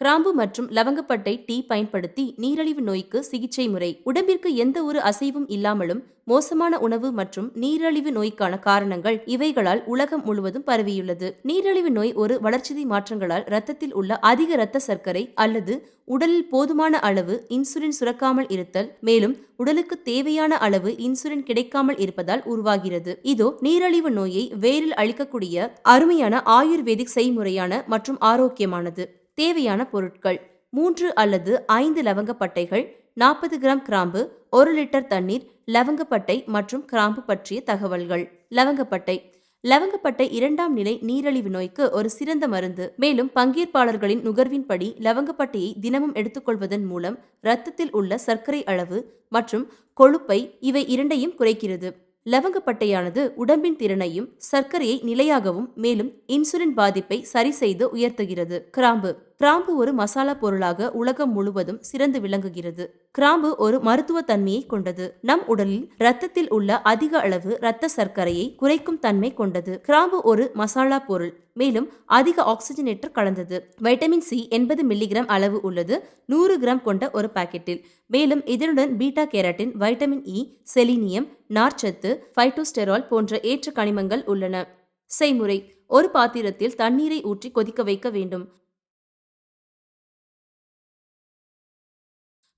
கிராம்பு மற்றும் லவங்கப்பட்டை டீ பயன்படுத்தி நீரிழிவு நோய்க்கு சிகிச்சை முறை. உடம்பிற்கு எந்த ஒரு அசைவும் இல்லாமலும் மோசமான உணவு மற்றும் நீரிழிவு நோய்க்கான காரணங்கள் இவைகளால் உலகம் முழுவதும் பரவியுள்ளது. நீரிழிவு நோய் ஒரு வளர்ச்சிதை மாற்றங்களால் இரத்தத்தில் உள்ள அதிக இரத்த சர்க்கரை அல்லது உடலில் போதுமான அளவு இன்சுலின் சுரக்காமல் இருத்தல் மேலும் உடலுக்கு தேவையான அளவு இன்சுலின் கிடைக்காமல் இருப்பதால் உருவாகிறது. இதோ நீரிழிவு நோயை வேரில் அளிக்கக்கூடிய அருமையான ஆயுர்வேதிக் செய்முறையான மற்றும் ஆரோக்கியமானது. தேவையான பொருட்கள் மூன்று அல்லது ஐந்து லவங்கப்பட்டைகள் நாற்பது கிராம் கிராம்பு ஒரு லிட்டர் தண்ணீர் லவங்கப்பட்டை மற்றும் கிராம்பு பற்றிய தகவல்கள். லவங்கப்பட்டை லவங்கப்பட்டை இரண்டாம் நிலை நீரிழிவு நோய்க்கு ஒரு சிறந்த மருந்து. மேலும் பங்கேற்பாளர்களின் நுகர்வின்படி லவங்கப்பட்டையை தினமும் எடுத்துக்கொள்வதன் மூலம் இரத்தத்தில் உள்ள சர்க்கரை அளவு மற்றும் கொழுப்பை இவை இரண்டையும் குறைக்கிறது. லவங்கப்பட்டையானது உடம்பின் திறனையும் சர்க்கரையை நிலையாகவும் மேலும் இன்சுலின் பாதிப்பை சரி செய்து உயர்த்துகிறது. கிராம்பு. கிராம்பு ஒரு மசாலா பொருளாக உலகம் முழுவதும் சிறந்து விளங்குகிறது. கிராம்பு ஒரு மருத்துவ தன்மையை கொண்டது. நம் உடலில் இரத்தத்தில் உள்ள அதிக அளவு இரத்த சர்க்கரையை குறைக்கும் தன்மை கொண்டது. கிராம்பு ஒரு மசாலா பொருள். மேலும் அதிக ஆக்சிஜனேற்ற கலந்தது. வைட்டமின் சி எண்பது மில்லிகிராம் அளவு உள்ளது. நூறு கிராம் கொண்ட ஒரு பாக்கெட்டில். மேலும் இதனுடன் beta carotene vitamin E selenium நார்ச்சத்து ஃபைட்டோஸ்டெரால் போன்ற ஏற்ற கனிமங்கள் உள்ளன. செய்முறை. ஒரு பாத்திரத்தில் தண்ணீரை ஊற்றி கொதிக்க வைக்க வேண்டும்.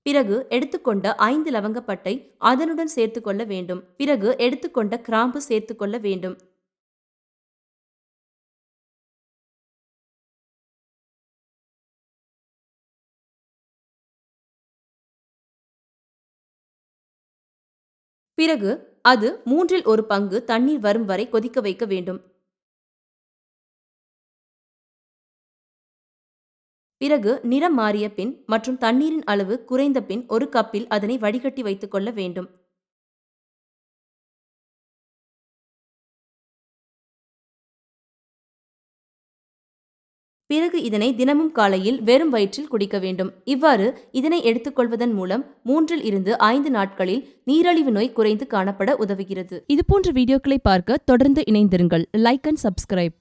பிறகு எடுத்துக்கொண்ட ஐந்து லவங்கப்பட்டை அதனுடன் சேர்த்துக்கொள்ள வேண்டும். பிறகு எடுத்துக்கொண்ட கிராம்பு சேர்த்துக்கொள்ள வேண்டும். பிறகு அது மூன்றில் ஒரு பங்கு தண்ணீர் வரும் வரை கொதிக்க வைக்க வேண்டும். பிறகு நிறம் மாறிய பின் மற்றும் தண்ணீரின் அளவு குறைந்த பின் ஒரு கப்பில் அதனை வடிகட்டி வைத்துக் கொள்ள வேண்டும். பிறகு இதனை தினமும் காலையில் வெறும் வயிற்றில் குடிக்க வேண்டும். இவ்வாறு இதனை எடுத்துக்கொள்வதன் மூலம் மூன்றில் இருந்து ஐந்து நாட்களில் நீரழிவு நோய் குறைந்து காணப்பட உதவுகிறது. இதுபோன்ற வீடியோக்களை பார்க்க தொடர்ந்து இணைந்திருங்கள். Like and subscribe